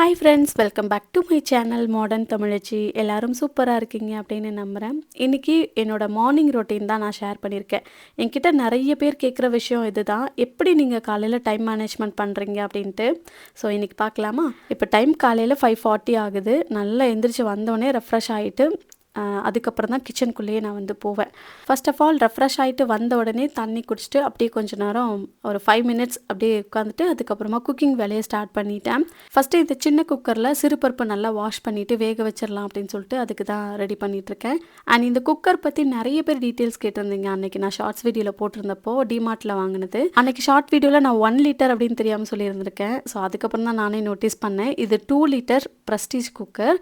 Hi friends welcome back to my channel modern Tamizhachi எல்லோரும் சூப்பராக இருக்கீங்க அப்படின்னு நம்புகிறேன் இன்றைக்கி என்னோடய மார்னிங் ரொட்டீன் தான் நான் ஷேர் பண்ணியிருக்கேன். என்கிட்ட நிறைய பேர் கேட்குற விஷயம் இதுதான். எப்படி நீங்கள் காலையில் டைம் மேனேஜ்மெண்ட் பண்ணுறீங்க அப்படின்ட்டு. ஸோ இன்றைக்கி பார்க்கலாமா? இப்போ டைம் காலையில் ஃபைவ் ஃபார்ட்டி ஆகுது. நல்லா எந்திரிச்சு வந்தோடனே ரெஃப்ரெஷ் ஆகிட்டு அதுக்கப்புறம் தான் கிச்சனுக்குள்ளேயே நான் வந்து போவேன். ஃபர்ஸ்ட் ஆஃப் ஆல் ரெஃப்ரெஷ் ஆகிட்டு வந்த உடனே தண்ணி குடிச்சிட்டு அப்படியே கொஞ்ச நேரம் ஒரு ஃபைவ் மினிட்ஸ் அப்படியே உட்காந்துட்டு அதுக்கப்புறமா குக்கிங் வேலையை ஸ்டார்ட் பண்ணிட்டேன். ஃபஸ்ட்டு இந்த சின்ன குக்கரில் சிறுபருப்பு நல்லா வாஷ் பண்ணிவிட்டு வேக வச்சிடலாம் அப்படின்னு சொல்லிட்டு அதுக்கு தான் ரெடி பண்ணிகிட்ருக்கேன் அண்ட் இந்த குக்கர் பற்றி நிறைய பேர் டீட்டெயில்ஸ் கேட்டிருந்தீங்க அன்றைக்கி நான் ஷார்ட்ஸ் வீடியோவில் போட்டிருந்தப்போ டிமார்ட்டில் வாங்கினது. அன்றைக்கி ஷார்ட் வீடியோவில் நான் ஒன் லிட்டர் அப்படின்னு தெரியாமல் சொல்லியிருந்திருக்கேன். ஸோ அதுக்கப்புறம் தான் நானே நோட்டீஸ் பண்ணேன். இது two litre prestige cooker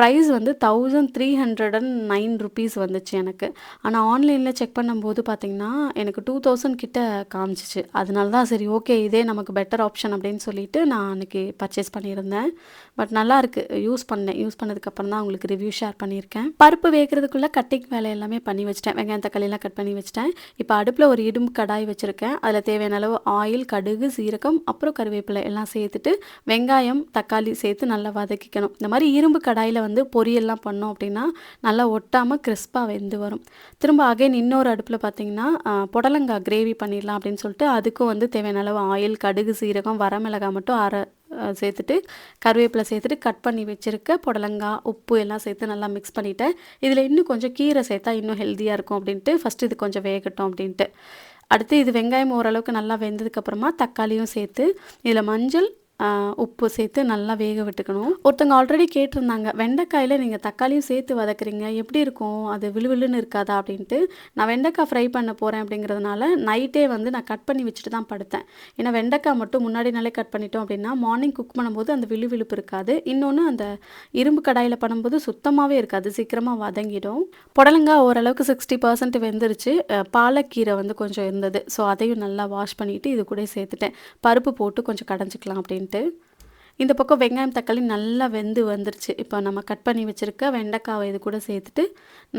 price வந்து thousand three hundred and nine rupees வந்துச்சு எனக்கு. ஆனால் ஆன்லைனில் செக் பண்ணும்போது பார்த்திங்கன்னா எனக்கு டூ தௌசண்ட் கிட்ட காமிச்சிச்சு. அதனால தான் சரி ஓகே இதே நமக்கு பெட்டர் ஆப்ஷன் அப்படின்னு சொல்லிட்டு நான் அன்றைக்கி பர்ச்சேஸ் பண்ணியிருந்தேன். பட் நல்லா இருக்குது யூஸ் பண்ணேன். யூஸ் பண்ணதுக்கப்புறம் தான் உங்களுக்கு ரிவ்யூ ஷேர் பண்ணியிருக்கேன். பருப்பு வேகிறதுக்குள்ளே கட்டிங் வேலை எல்லாமே பண்ணி வச்சிட்டேன். வெங்காயம் தக்காளியெல்லாம் கட் பண்ணி வச்சிட்டேன். இப்போ அடுப்பில் ஒரு இடும்பு கடாய் வச்சுருக்கேன். அதில் தேவையான அளவு ஆயில் கடுகு சீரகம் அப்புறம் கருவேப்பிலை எல்லாம் சேர்த்துட்டு வெங்காயம் தக்காளி சேர்த்து நல்லா வதக்கிக்கணும். இந்த மாதிரி இரும்பு கடாயில் வந்து பொரியல்லாம் பண்ணோம் அப்படின்னா நல்லா ஒட்டாமல் கிறிஸ்பாக வெந்து வரும். திரும்ப அகைன் இன்னொரு அடுப்பில் பார்த்தீங்கன்னா புடலங்காய் கிரேவி பண்ணிடலாம் அப்படின்னு சொல்லிட்டு அதுக்கும் வந்து தேவையான அளவு ஆயில் கடுகு சீரகம் வரமிளகாய் மட்டும் அரை சேர்த்துட்டு கருவேப்பிலை சேர்த்துட்டு கட் பண்ணி வச்சுருக்க புடலங்காய் உப்பு எல்லாம் சேர்த்து நல்லா மிக்ஸ் பண்ணிவிட்டேன் இதில் இன்னும் கொஞ்சம் கீரை சேர்த்தா இன்னும் ஹெல்த்தியாக இருக்கும் அப்படின்ட்டு ஃபஸ்ட்டு இது கொஞ்சம் வேகட்டும் அப்படின்ட்டு. அடுத்து இது வெங்காயம் ஓரளவுக்கு நல்லா வெந்ததுக்கப்புறமா தக்காளியும் சேர்த்து இதில் மஞ்சள் உப்பு சேர்த்து நல்லா வேக விட்டுக்கணும். ஒருத்தவங்க ஆல்ரெடி கேட்டிருந்தாங்க வெண்டைக்காயில் நீங்கள் தக்காளியும் சேர்த்து வதக்குறீங்க எப்படி இருக்கும்? அது விழுவிழுன்னு இருக்காதா? அப்படின்ட்டு நான் வெண்டைக்காய் ஃப்ரை பண்ண போகிறேன் அப்படிங்கிறதுனால நைட்டே வந்து நான் கட் பண்ணி வச்சுட்டு தான் படுத்தேன். ஏன்னா வெண்டைக்காய் மட்டும் முன்னாடி நாளே கட் பண்ணிட்டோம் அப்படின்னா மார்னிங் குக் பண்ணும்போது அந்த விழுவிழுப்பு இருக்காது. இன்னொன்று அந்த இரும்பு கடாயில் பண்ணும்போது சுத்தமாகவே இருக்காது. சீக்கிரமாக வதங்கிடும். புடலங்காய் ஓரளவுக்கு சிக்ஸ்டி பர்சன்ட் வெந்துருச்சு. பாலக்கீரை வந்து கொஞ்சம் இருந்தது. ஸோ அதையும் நல்லா வாஷ் பண்ணிவிட்டு இது கூட சேர்த்துட்டேன். பருப்பு போட்டு கொஞ்சம் கடைஞ்சிக்கலாம் அப்படின்ட்டு. இந்த பக்கம் வெங்காயம் தக்காளி நல்லா வெந்து வந்துருச்சு. இப்போ நம்ம கட் பண்ணி வச்சுருக்க வெண்டைக்காவை இது கூட சேர்த்துட்டு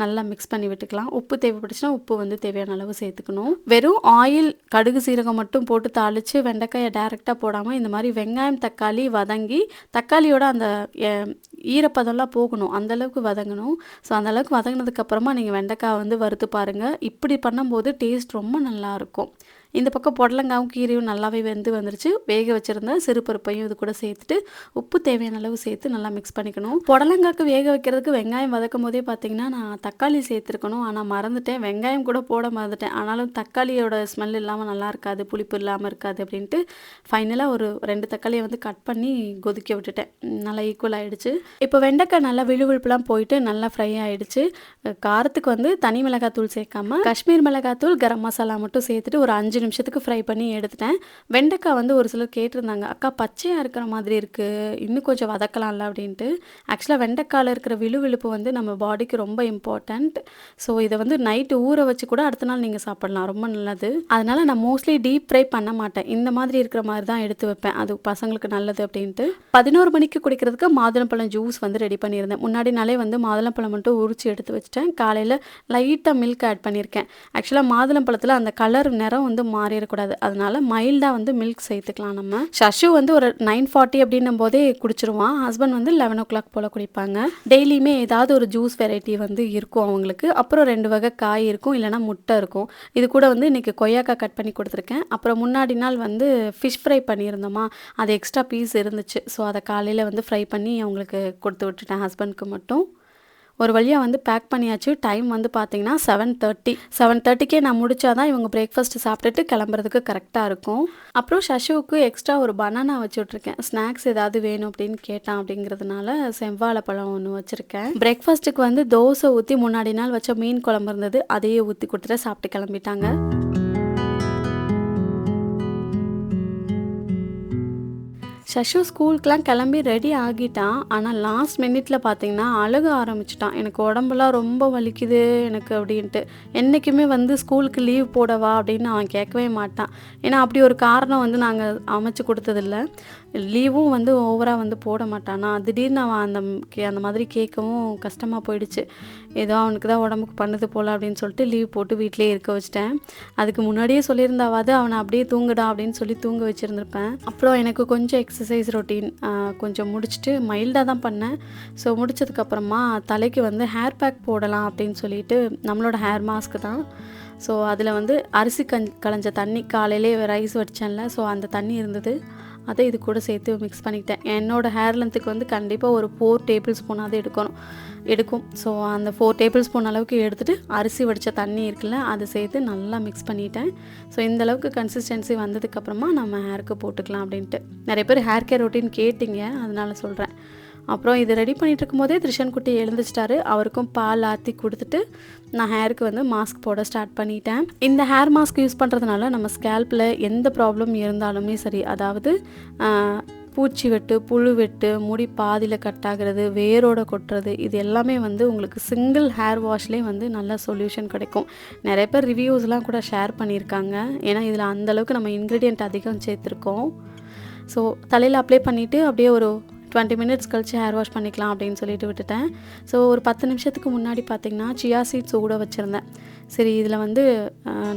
நல்லா மிக்ஸ் பண்ணி விட்டுக்கலாம். உப்பு தேவைப்பட்டுச்சுன்னா உப்பு வந்து தேவையான அளவு சேர்த்துக்கணும். வெறும் ஆயில் கடுகு சீரகம் மட்டும் போட்டு தாளித்து வெண்டைக்காயை டேரெக்டாக போடாமல் இந்த மாதிரி வெங்காயம் தக்காளி வதங்கி தக்காளியோட அந்த ஈரப்பதம்லாம் போகணும். அந்தளவுக்கு வதங்கணும். ஸோ அந்த அளவுக்கு வதங்கினதுக்கப்புறமா நீங்கள் வெண்டைக்காய் வந்து வறுத்து பாருங்கள் இப்படி பண்ணும்போது டேஸ்ட் ரொம்ப நல்லாயிருக்கும் இந்த பக்கம் புடலங்காவும் கீரையும் நல்லாவே வெந்து வந்துருச்சு. வேக வச்சுருந்த சிறுபருப்பையும் இது கூட சேர்த்துட்டு உப்பு தேவையான அளவு சேர்த்து நல்லா மிக்ஸ் பண்ணிக்கணும். புடலங்காக்கு வேக வைக்கிறதுக்கு வெங்காயம் வதக்கும் போதே பார்த்தீங்கன்னா நான் தக்காளி சேர்த்துருக்கணும். ஆனால் மறந்துட்டேன். வெங்காயம் கூட போட மறந்துட்டேன். ஆனாலும் தக்காளியோட ஸ்மெல் இல்லாமல் நல்லா இருக்காது புளிப்பு இல்லாமல் இருக்காது அப்படின்ட்டு ஃபைனலாக ஒரு ரெண்டு தக்காளியை வந்து கட் பண்ணி கொதிக்க விட்டுட்டேன். நல்லா ஈக்குவல் ஆகிடுச்சு இப்போ வெண்டைக்காய் நல்லா விழுவிழுப்புலாம் போயிட்டு நல்லா ஃப்ரை ஆகிடுச்சு காரத்துக்கு வந்து தனி மிளகாத்தூள் சேர்க்காம காஷ்மீர் மிளகாத்தூள் கரம் மசாலா மட்டும் சேர்த்துட்டு ஒரு அஞ்சு நிமிஷத்துக்கு ஃப்ரை பண்ணி எடுத்துட்டேன். வெண்டைக்காய் வந்து ஒரு சிலர் கேட்டிருந்தாங்க அக்கா பச்சையாக இருக்கிற மாதிரி இருக்குது இன்னும் கொஞ்சம் வதக்கலாம்ல? அப்படின்ட்டு. ஆக்சுவலாக வெண்டைக்காயில் இருக்கிற விழுவிழுப்பு வந்து நம்ம பாடிக்கு ரொம்ப இம்பார்ட்டண்ட் ஸோ இதை வந்து நைட்டு ஊற வச்சு கூட அடுத்த நாள் நீங்கள் சாப்பிடலாம். ரொம்ப நல்லது. அதனால் நான் மோஸ்ட்லி டீப் ஃப்ரை பண்ண மாட்டேன். இந்த மாதிரி இருக்கிற மாதிரி தான் எடுத்து வைப்பேன். அது பசங்களுக்கு நல்லது அப்படின்ட்டு. பதினோரு மணிக்கு குடிக்கிறதுக்கு மாதுளம்பழம் ஜூஸ் வந்து ரெடி பண்ணியிருந்தேன். முன்னாடி நாளே வந்து மாதுளம்பழம் மட்டும் உரிச்சு எடுத்து வச்சுட்டேன். காலையில் லைட்டாக மில்க் ஆட் பண்ணியிருக்கேன். ஆக்சுவலாக மாதுளம்பழத்தில் அந்த கலர் நிறம் வந்து மாறிடக்கூடாது. அதனால மைல்டாக வந்து மில்க் சேர்த்துக்கலாம் நம்ம. சஷு வந்து ஒரு நைன் ஃபார்ட்டி அப்படின்னும் போதே குடிச்சிருவான். ஹஸ்பண்ட் வந்து லெவன் ஓ கிளாக் போல் குடிப்பாங்க. டெய்லியுமே ஏதாவது ஒரு ஜூஸ் வெரைட்டி வந்து இருக்கும் அவங்களுக்கு. அப்புறம் ரெண்டு வகை காய் இருக்கும் இல்லைன்னா முட்டை இருக்கும். இது கூட வந்து இன்றைக்கி கொய்யாக்காய் கட் பண்ணி கொடுத்துருக்கேன். அப்புறம் முன்னாடி நாள் வந்து ஃபிஷ் ஃப்ரை பண்ணியிருந்தோமா. அது எக்ஸ்ட்ரா பீஸ் இருந்துச்சு. ஸோ அதை காலையில் வந்து ஃப்ரை பண்ணி அவங்களுக்கு கொடுத்து விட்டுட்டேன். ஹஸ்பண்ட்க்கு மட்டும். ஒரு வழியாக வந்து பேக் பண்ணியாச்சு. டைம் வந்து பார்த்தீங்கன்னா செவன் தேர்ட்டி செவன் தேர்ட்டிக்கே நான் முடிச்சாதான் இவங்க பிரேக்ஃபாஸ்ட் சாப்பிட்டுட்டு கிளம்புறதுக்கு கரெக்டாக இருக்கும். அப்புறம் சஷுவுக்கு எக்ஸ்ட்ரா ஒரு பனானா வச்சு விட்ருக்கேன் ஸ்நாக்ஸ் ஏதாவது வேணும் அப்படின்னு கேட்டான் அப்படிங்கிறதுனால செவ்வாழைப்பழம் ஒன்று வச்சுருக்கேன். பிரேக்ஃபாஸ்ட்டுக்கு வந்து தோசை ஊற்றி முன்னாடி நாள் வச்ச மீன் குழம்பு இருந்தது. அதையே ஊற்றி கொடுத்துட்டு சாப்பிட்டு கிளம்பிட்டாங்க. சஷு ஸ்கூலுக்குலாம் கிளம்பி ரெடி ஆகிட்டான். ஆனால் லாஸ்ட் மினிட்ல பார்த்தீங்கன்னா அழுக ஆரம்பிச்சிட்டான். எனக்கு உடம்புலாம் ரொம்ப வலிக்குது எனக்கு அப்படின்ட்டு. என்றைக்குமே வந்து ஸ்கூலுக்கு லீவ் போடவா அப்படின்னு அவன் கேட்கவே மாட்டான். ஏன்னா அப்படி ஒரு காரணம் வந்து நாங்கள் அமைச்சு கொடுத்ததில்ல. லீவும் வந்து ஓவராக வந்து போட மாட்டானா. திடீர்னு அவன் அந்த கே- அந்த மாதிரி கேட்கவும் கஷ்டமாக போயிடுச்சு. ஏதோ அவனுக்கு தான் உடம்புக்கு பண்ணுது போல் அப்படின்னு சொல்லிட்டு லீவ் போட்டு வீட்டிலே இருக்க வச்சிட்டேன். அதுக்கு முன்னாடியே சொல்லியிருந்தாவது அவனை அப்படியே தூங்குடா அப்படின்னு சொல்லி தூங்க வச்சுருந்துருப்பேன். அப்புறம் எனக்கு கொஞ்சம் எக்ஸசைஸ் ரொட்டீன் கொஞ்சம் முடிச்சுட்டு மைல்டாக தான் பண்ணேன். ஸோ முடிச்சதுக்கப்புறமா தலைக்கு வந்து ஹேர் பேக் போடலாம் அப்படின்னு சொல்லிட்டு நம்மளோட ஹேர் மாஸ்க் தான். ஸோ அதில் வந்து அரிசி கஞ்ச் களைஞ்ச தண்ணி காலையிலே ரைஸ் வடிச்சேன்ல. ஸோ அந்த தண்ணி இருந்தது. அதை இது கூட சேர்த்து மிக்ஸ் பண்ணிக்கிட்டேன். என்னோடய ஹேர் லென்த்துக்கு வந்து கண்டிப்பாக ஒரு ஃபோர் டேபிள் ஸ்பூனாவது எடுக்கணும். எடுக்கும். ஸோ அந்த ஃபோர் டேபிள் ஸ்பூன் அளவுக்கு எடுத்துகிட்டு அரிசி வடித்த தண்ணி இருக்குல்ல அதை சேர்த்து நல்லா மிக்ஸ் பண்ணிட்டேன். ஸோ இந்த அளவுக்கு கன்சிஸ்டன்சி வந்ததுக்கப்புறமா நம்ம ஹேருக்கு போட்டுக்கலாம் அப்படின்ட்டு. நிறைய பேர் ஹேர் கேர் ரொட்டீன் கேட்டிங்க அதனால் சொல்கிறேன் அப்புறம் இது ரெடி பண்ணிட்டு இருக்கும்போதே திருஷன் குட்டி எழுந்துச்சிட்டாரு அவருக்கும் பால் ஆற்றி கொடுத்துட்டு நான் ஹேருக்கு வந்து மாஸ்க் போட ஸ்டார்ட் பண்ணிட்டேன். இந்த ஹேர் மாஸ்க் யூஸ் பண்ணுறதுனால நம்ம ஸ்கேல்பில் எந்த ப்ராப்ளம் இருந்தாலுமே சரி அதாவது பூச்சி வெட்டு புழு வெட்டு முடி பாதியில் கட் ஆகிறது வேரோட கொட்டுறது இது எல்லாமே வந்து உங்களுக்கு சிங்கிள் ஹேர் வாஷ்லேயே வந்து நல்ல சொல்யூஷன் கிடைக்கும். நிறைய பேர் ரிவ்யூஸ்லாம் கூட ஷேர் பண்ணியிருக்காங்க. ஏன்னா இதில் அந்தளவுக்கு நம்ம இன்க்ரீடியன்ட் அதிகம் சேர்த்துருக்கோம். ஸோ தலையில் அப்ளை பண்ணிவிட்டு அப்படியே ஒரு டுவெண்ட்டி மினிட்ஸ் கழிச்சு ஹேர் வாஷ் பண்ணிக்கலாம் அப்படின்னு சொல்லிட்டு விட்டுட்டேன். ஸோ ஒரு பத்து நிமிஷத்துக்கு முன்னாடி பார்த்தீங்கன்னா சியா சீட்ஸ் கூட வச்சுருந்தேன். சரி இதில் வந்து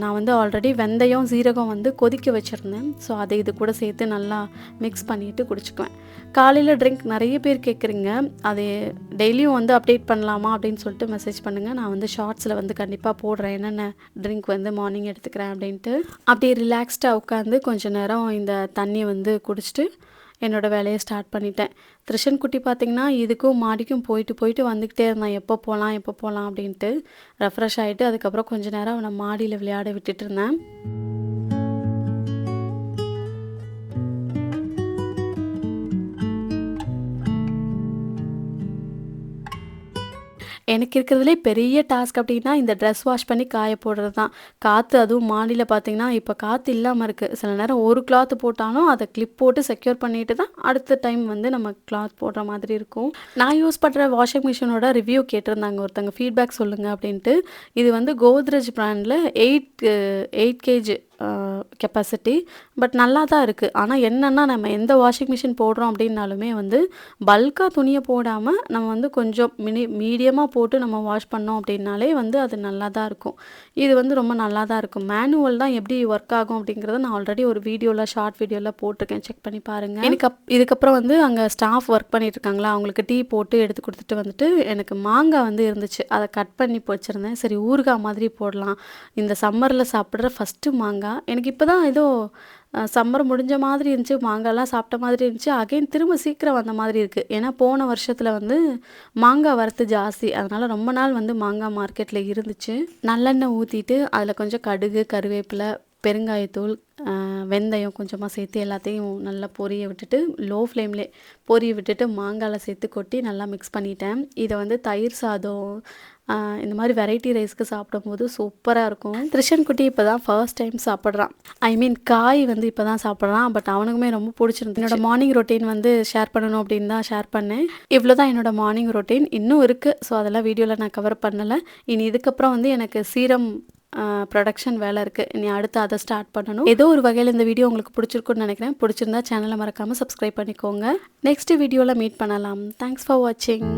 நான் வந்து ஆல்ரெடி வெந்தயம் சீரகம் வந்து கொதிக்க வச்சுருந்தேன். ஸோ அதை இது கூட சேர்த்து நல்லா மிக்ஸ் பண்ணிவிட்டு குடிச்சுக்குவேன். காலையில் ட்ரிங்க் நிறைய பேர் கேட்குறீங்க அது டெய்லியும் வந்து அப்டேட் பண்ணலாமா அப்படின்னு சொல்லிட்டு மெசேஜ் பண்ணுங்கள் நான் வந்து ஷார்ட்ஸில் வந்து கண்டிப்பாக போடுறேன். என்னென்ன ட்ரிங்க் வந்து மார்னிங் எடுத்துக்கிறேன் அப்படின்ட்டு. அப்படியே ரிலாக்ஸ்டாக உட்காந்து கொஞ்சம் நேரம் இந்த தண்ணியை வந்து குடிச்சிட்டு என்னோட வேலையை ஸ்டார்ட் பண்ணிட்டேன். த்ரிஷன் குட்டி பார்த்திங்கன்னா இதுக்கும் மாடிக்கும் போயிட்டு போயிட்டு வந்துக்கிட்டே இருந்தான். எப்போ போகலாம் எப்போ போகலாம் அப்படின்ட்டு ரெஃப்ரெஷ் ஆகிட்டு அதுக்கப்புறம் கொஞ்ச நேரம் அவனை மாடியில் விளையாட விட்டுட்டு இருந்தேன். எனக்கு இருக்கிறதுலே பெரிய டாஸ்க் அப்படின்னா இந்த ட்ரெஸ் வாஷ் பண்ணி காய போடுறது தான் காற்று அதுவும் மாடியில் பார்த்தீங்கன்னா இப்போ காற்று இல்லாமல் இருக்குது சில நேரம் ஒரு கிளாத் போட்டாலும் அதை கிளிப் போட்டு செக்யூர் பண்ணிட்டு தான் அடுத்த டைம் வந்து நம்ம கிளாத் போடுற மாதிரி இருக்கும். நான் யூஸ் பண்ணுற வாஷிங் மிஷினோட ரிவ்யூ கேட்டிருந்தாங்க ஒருத்தங்க. ஃபீட்பேக் சொல்லுங்கள் அப்படின்ட்டு. இது வந்து கோத்ரேஜ் ப்ராண்டில் eight eight KG capacity but நல்லா தான் இருக்குது ஆனால் என்னென்னா நம்ம எந்த வாஷிங் மிஷின் போடுறோம் அப்படின்னாலுமே வந்து பல்காக துணியை போடாமல் நம்ம வந்து கொஞ்சம் மினி மீடியமாக போட்டு நம்ம வாஷ் பண்ணோம் அப்படின்னாலே வந்து அது நல்லா தான் இருக்கும். இது வந்து ரொம்ப நல்லா தான் இருக்கும். மேனுவல் தான் எப்படி ஒர்க் ஆகும் அப்படிங்கிறத நான் ஆல்ரெடி ஒரு வீடியோவில் ஷார்ட் வீடியோவில் போட்டிருக்கேன். செக் பண்ணி பாருங்கள் எனக்கு அப் இதுக்கப்புறம் வந்து அங்கே ஸ்டாஃப் ஒர்க் பண்ணிட்டு இருக்காங்களா அவங்களுக்கு டீ போட்டு எடுத்து கொடுத்துட்டு வந்துட்டு எனக்கு மாங்காய் வந்து இருந்துச்சு. அதை கட் பண்ணி வச்சுருந்தேன் சரி ஊறுகாய் மாதிரி போடலாம். இந்த சம்மரில் சாப்பிட்ற ஃபஸ்ட்டு மாங்காய் எனக்கு இப்போ தான் ஏதோ சம்மர் முடிஞ்ச மாதிரி இருந்துச்சு மாங்காய்லாம் சாப்பிட்ட மாதிரி இருந்துச்சு. அகைன் திரும்ப சீக்கிரம் வந்த மாதிரி இருக்குது ஏன்னா போன வருஷத்தில் வந்து மாங்காய் வரத்து ஜாஸ்தி. அதனால் ரொம்ப நாள் வந்து மாங்காய் மார்க்கெட்டில் இருந்துச்சு. நல்லெண்ணெய் ஊற்றிட்டு அதில் கொஞ்சம் கடுகு கருவேப்பிலை பெருங்காயத்தூள் வெந்தயம் கொஞ்சமாக சேர்த்து எல்லாத்தையும் நல்லா பொரிய விட்டுட்டு லோ ஃப்ளேம்லே பொரிய விட்டுட்டு மாங்காயில் சேர்த்து கொட்டி நல்லா மிக்ஸ் பண்ணிட்டேன். இதை வந்து தயிர் சாதம் இந்த மாதிரி வெரைட்டி ரைஸ்க்கு சாப்பிடும்போது சூப்பராக இருக்கும். திருஷன் குட்டி இப்போ தான் ஃபர்ஸ்ட் டைம் சாப்பிட்றான். ஐ மீன் காய் வந்து இப்போ தான் சாப்பிட்றான் பட் அவனுக்குமே ரொம்ப பிடிச்சிருந்து என்னோட மார்னிங் ரொட்டீன் வந்து ஷேர் பண்ணணும் அப்படின்னு தான் ஷேர் பண்ணேன். இவ்வளோ தான் என்னோட மார்னிங் ரொட்டீன் இன்னும் இருக்குது ஸோ அதெல்லாம் வீடியோவில் நான் கவர் பண்ணலை. இனி இதுக்கப்புறம் வந்து எனக்கு சீரம் ப்ரொடக்ஷன் வேலை இருக்குது இனி அடுத்து அதை ஸ்டார்ட் பண்ணணும். ஏதோ ஒரு வகையில் இந்த வீடியோ உங்களுக்கு பிடிச்சிருக்குன்னு நினைக்கிறேன். பிடிச்சிருந்தா சேனலை மறக்காமல் சப்ஸ்கிரைப் பண்ணிக்கோங்க. நெக்ஸ்ட் வீடியோவில் மீட் பண்ணலாம். தேங்க்ஸ் ஃபார் வாட்சிங்